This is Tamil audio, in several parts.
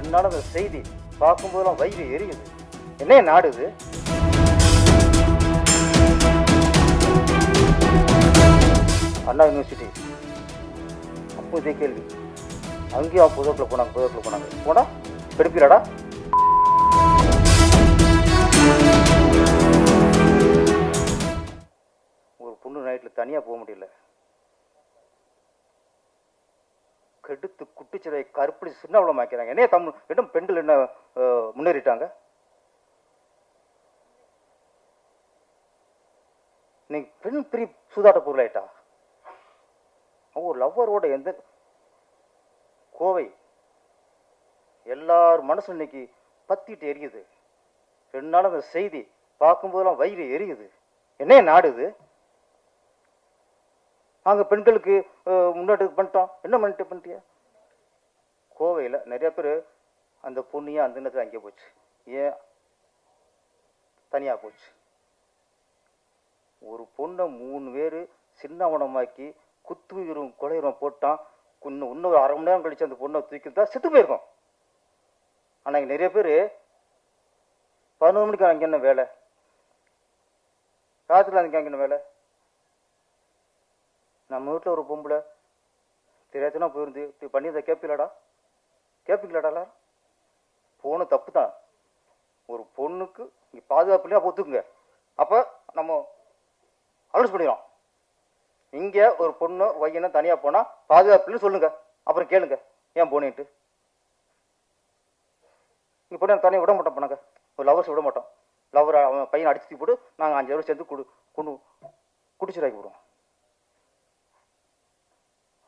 ரெண்டு நாள் அந்த செய்தி பார்க்கும்போதெல்லாம் வயிறு எரியுது. என்ன நாடுது அண்ணா யூனிவர்சிட்டி அப்போ இதே கேள்வி. அங்கேயும் புதக்கில் போனாங்க புதக்கில் போனாங்க. போனால் கெடுப்பிலடா ஒரு பொண்ணு நைட்டில் தனியாக போக முடியல. கெடுத்து குட்டிச்சிறை கருப்படி சின்னவளமாக்கிறாங்க. என்ன தமிழ் இன்னும் பெண்கள் என்ன முன்னேறிட்டாங்க? நீ பெண் பிரி சூதாட்ட பொருளாயிட்டா? ஒரு லவ்வரோட எந்த கோவை எல்லார் மனசும் இன்னைக்கு பத்திட்டு எரியுது. ரெண்டு நாள் அந்த செய்தி பார்க்கும்போதெல்லாம் வயிறு எரியுது. என்ன நாடு இது? நாங்கள் பெண்களுக்கு முன்னாடி பண்ணிட்டோம். என்ன பண்ணிட்டு பண்ணிட்டியா? கோவையில் நிறைய பேர் அந்த பொண்ணையும் அந்த நேரத்தில் அங்கே போச்சு. ஏன்? தனியாக போச்சு. ஒரு பொண்ணை மூணு பேர் சின்னவனமாக்கி குத்துயிரும் கொலையுரம் போட்டான். இன்னும் இன்னும் ஒரு அரை மணி நேரம் கழிச்சு அந்த பொண்ணை தூக்கி தான் செத்து போயிருக்கோம். ஆனால் இங்கே நிறைய பேர் பதினொரு மணிக்கு அங்கே என்ன வேலை? ராத்திரியில் அங்கே அங்கே என்ன வேலை? நம்ம வீட்டில் ஒரு பொம்பளை. தெரியாதுனா போயிருந்து இப்படி பண்ணியிருந்தா கேட்பீங்களாடா கேட்பீங்களாடா எல்லாரும். போன தப்பு தான். ஒரு பொண்ணுக்கு இங்கே பாதுகாப்பு இல்லையா ஒத்துக்குங்க அப்போ நம்ம அனௌன்ஸ் பண்ணிடலாம் இங்கே ஒரு பொண்ணு பையனை தனியாக போனால் பாதுகாப்புலன்னு சொல்லுங்கள் அப்புறம் கேளுங்க. ஏன் போனேன்ட்டு? இங்கே பொண்ணு தனியாக விட மாட்டோம் பண்ணாங்க ஒரு லவர்ஸ் விட மாட்டோம் லவர் அவன் பையனை அடிச்சு தூக்கி போட்டு நாங்கள் அஞ்சு பேரும் சேர்ந்து குடு கொண்டு குடிச்சிடாக்கி விடுவோம்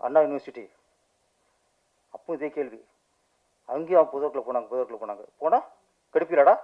அண்ணா யூனிவர்சிட்டி. அப்போ இதே கேள்வி. அங்கேயும் புதற்குள்ள போனாங்க புதற்குள்ள போனாங்க. போனால் கெடுப்பீராடா?